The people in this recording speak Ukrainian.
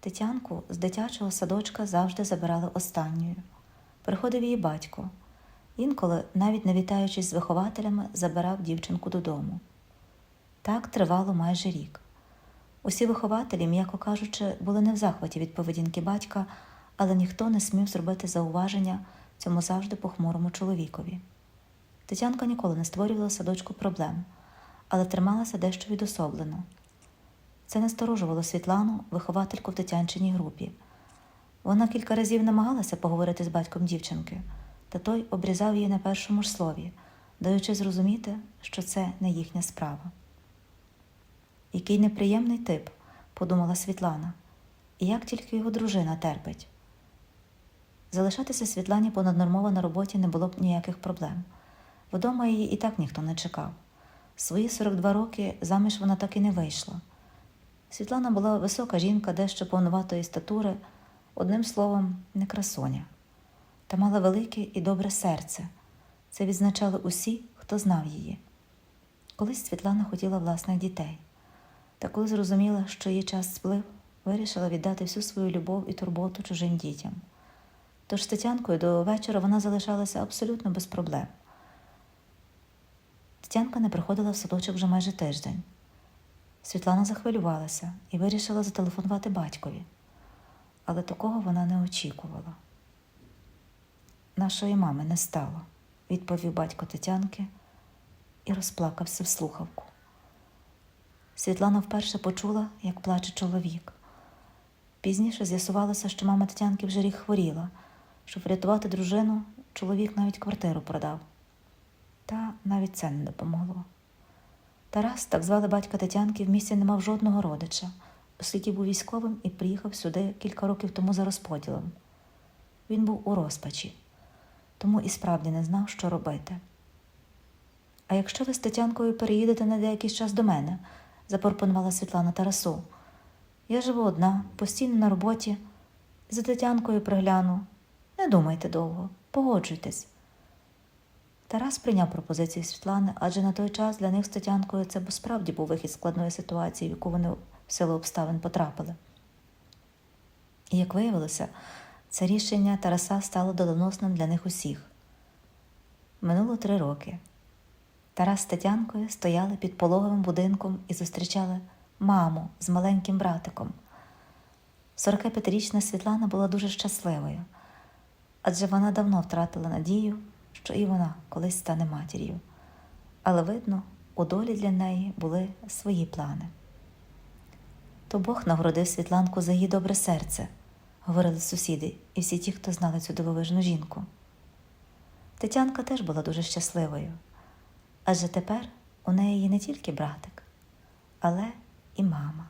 Тетянку з дитячого садочка завжди забирали останньою. Приходив її батько. Інколи, навіть не вітаючись з вихователями, забирав дівчинку додому. Так тривало майже рік. Усі вихователі, м'яко кажучи, були не в захваті від поведінки батька, але ніхто не смів зробити зауваження цьому завжди похмурому чоловікові. Тетянка ніколи не створювала садочку проблем, але трималася дещо відособлено. Це насторожувало Світлану, виховательку в дитячиній групі. Вона кілька разів намагалася поговорити з батьком дівчинки, та той обрізав її на першому ж слові, даючи зрозуміти, що це не їхня справа. Який неприємний тип, подумала Світлана, і як тільки його дружина терпить. Залишатися Світлані понаднормово на роботі не було б ніяких проблем. Вдома її і так ніхто не чекав. Свої 42 роки заміж вона так і не вийшла. Світлана була висока жінка, дещо повноватої статури, одним словом, не красуня, та мала велике і добре серце. Це відзначали усі, хто знав її. Колись Світлана хотіла власних дітей, та коли зрозуміла, що її час сплив, вирішила віддати всю свою любов і турботу чужим дітям. Тож з Тетянкою до вечора вона залишалася абсолютно без проблем. Тетянка не приходила в садочок вже майже тиждень. Світлана захвилювалася і вирішила зателефонувати батькові, але такого вона не очікувала. Нашої мами не стало, відповів батько Тетянки і розплакався в слухавку. Світлана вперше почула, як плаче чоловік. Пізніше з'ясувалося, що мама Тетянки вже рік хворіла. Щоб врятувати дружину, чоловік навіть квартиру продав. Та навіть це не допомогло. Тарас, так звали батька Тетянки, в місті не мав жодного родича, оскільки був військовим і приїхав сюди кілька років тому за розподілом. Він був у розпачі, тому і справді не знав, що робити. А якщо ви з Тетянкою переїдете на деякий час до мене, запропонувала Світлана Тарасу. Я живу одна, постійно на роботі, за Тетянкою пригляну. Не думайте довго, погоджуйтесь. Тарас прийняв пропозицію Світлани, адже на той час для них з Тетянкою це справді був вихід складної ситуації, в яку вони в силу обставин потрапили. І як виявилося, це рішення Тараса стало доленосним для них усіх. Минуло три роки. Тарас з Тетянкою стояли під пологовим будинком і зустрічали маму з маленьким братиком. 45-річна Світлана була дуже щасливою, адже вона давно втратила надію, що і вона колись стане матір'ю. Але, видно, у долі для неї були свої плани. То Бог нагородив Світланку за її добре серце, говорили сусіди і всі ті, хто знали цю дивовижну жінку. Тетянка теж була дуже щасливою, адже тепер у неї є не тільки братик, але і мама.